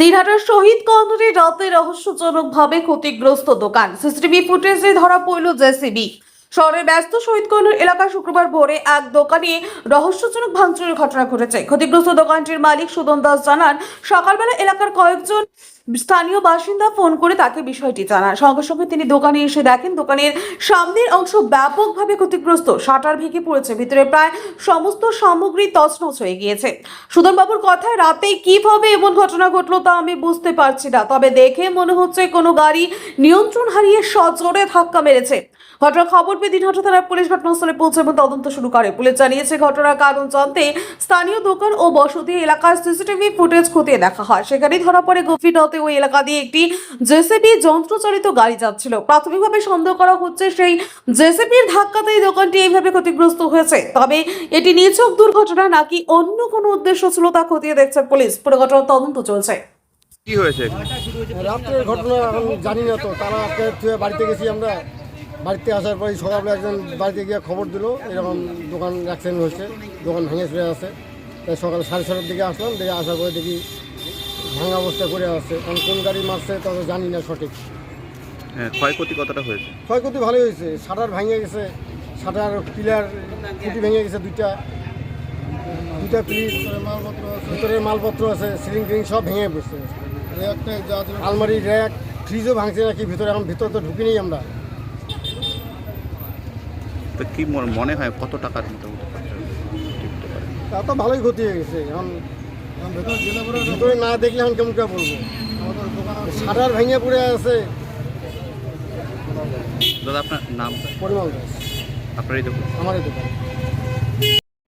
দিনহাটার শহীদ কর্নারে রাতে রহস্যজনকভাবে ক্ষতিগ্রস্ত দোকান। সিসিটিভি ফুটেজে ধরা পড়ল জেসিবি। শহরের ব্যস্ত শহীদ কর্নার এলাকায় শুক্রবার ভোরে এক দোকানে রহস্যজনক ভাঙচুরের ঘটনা ঘটেছে। ক্ষতিগ্রস্ত দোকানটির মালিক সুদন দাস জানান, সকালবেলা এলাকার কয়েকজন স্থানীয় বাসিন্দা ফোন করে তাকে বিষয়টি জানান। সঙ্গে সঙ্গে তিনি দোকানে এসে দেখেন, দোকানের সামনের অংশ ব্যাপকভাবে ক্ষতিগ্রস্ত। শাটার ভেঙে পড়েছে, ভিতরে প্রায় সমস্ত সামগ্রী তছনছ হয়ে গিয়েছে। সুদনবাবুর কথায়, রাতে কীভাবে এমন ঘটনা ঘটলো তা আমি বুঝতে পারছি না, তবে দেখে মনে হচ্ছে কোনো গাড়ি নিয়ন্ত্রণ হারিয়ে সজোরে ধাক্কা মেরেছে। ঘটনার খবর পেয়ে দিনহাটা থানার পুলিশ ঘটনাস্থলে পৌঁছে এবং তদন্ত শুরু করে। পুলিশ জানিয়েছে ঘটনার কারণ জানতে স্থানীয় দোকান ও বসতি এলাকার সিসিটিভি ফুটেজ খতিয়ে দেখা হয়। সেখানে ধরা পড়ে গভীর রাতে ওই এলাকা দিয়ে একটি জেসিবি যন্ত্রচালিত গাড়ি যাচ্ছিল। প্রাথমিকভাবে সন্দেহ করা হচ্ছে সেই জেসিবির ধাক্কাতেই দোকানটি এইভাবে ক্ষতিগ্রস্ত হয়েছে। তবে এটি নিছক দুর্ঘটনা নাকি অন্য কোনো উদ্দেশ্য ছিল তা খতিয়ে দেখছে পুলিশ। পুরো ঘটনার তদন্ত চলছে। কি হয়েছে? রাত্রের ঘটনা এখন জানি না তো। তারা বাড়িতে গেছি আমরা। বাড়িতে আসার পরে সকালবেলা একজন বাড়িতে গিয়ে খবর দিল এরকম দোকান অ্যাক্সিডেন্ট হয়েছে দোকান ভেঙে চলে আসে তাই সকাল সাড়ে ছটার দিকে আসলাম দেখে আসার পরে দেখি ভাঙা অবস্থা করে আসছে কারণ কোন গাড়ি মারছে তা তো জানি না সঠিক। হ্যাঁ ক্ষয়ক্ষতি কতটা হয়েছে? ক্ষয়ক্ষতি ভালোই হয়েছে। শাটার ভেঙে গেছে শাটার পিলার খুঁটি ভেঙে গেছে দুইটা। দুইটা প্লিজ ভিতরে মালপত্র আছে সিলিং টিলিং সব ভেঙে পড়ছে। আলমারি র্যাক ফ্রিজও ভাঙছে নাকি ভিতরে এখন ভিতরে তো ঢুকিনি আমরা। তো কি মনে- হয় কত টাকার মতো হতে পারে? তা তো ভালোই ক্ষতি হয়ে গেছে। এখন ভিতরে না দেখলে এখন কেমন বলব? শাটার ভেঙে পড়ে আছে। দাদা আপনার নাম? পরিমল দাস। আপনারই দোকান? আমার এই দোকান।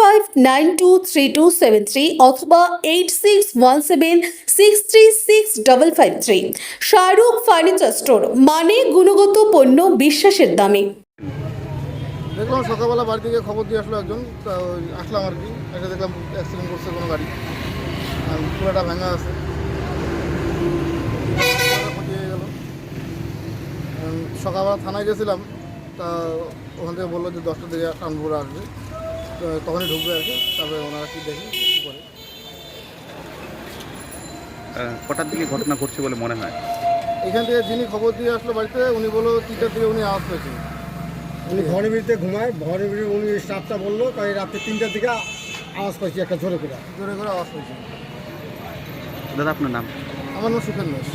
five nine two three two seven three অথবা eight six one seven six three six double five three Shahrukh furniture store মানে গুণগত পণ্য বিশ্বাসের দামে। দেখলাম সকালবেলা বাড়ি থেকে খবর দিয়ে আসলো একজন আসলাম আর কি। এসে দেখলাম অ্যাক্সিডেন্ট করছে কোনো গাড়ি। আর পুরোটা ভাঙা আছে। সকালবেলা থানায় গেছিলাম, তা ওখান থেকে বলল যে দশটা থেকে টাউনপুরে আসবে। তখনই ঢুকবে আর কি তারপরে ওনারা কি দেখি কী করে। কটার দিকে ঘটনা ঘটছে বলে মনে হয়? এখান থেকে যিনি খবর দিয়ে আসলো বাড়িতে উনি বলল তিনটার দিকে উনি আওয়াজ পেয়েছেন উনি ঘরের বিরুদ্ধে ঘুমায় ঘরে বিরুদ্ধে উনি স্টাফটা বলল তাই রাত্রে তিনটার দিকে আওয়াজ পাইছি একটা জোরে করে। জোরে করে আওয়াজ পাইছি দাদা আপনার নাম? আমার নাম সুখেন দাস।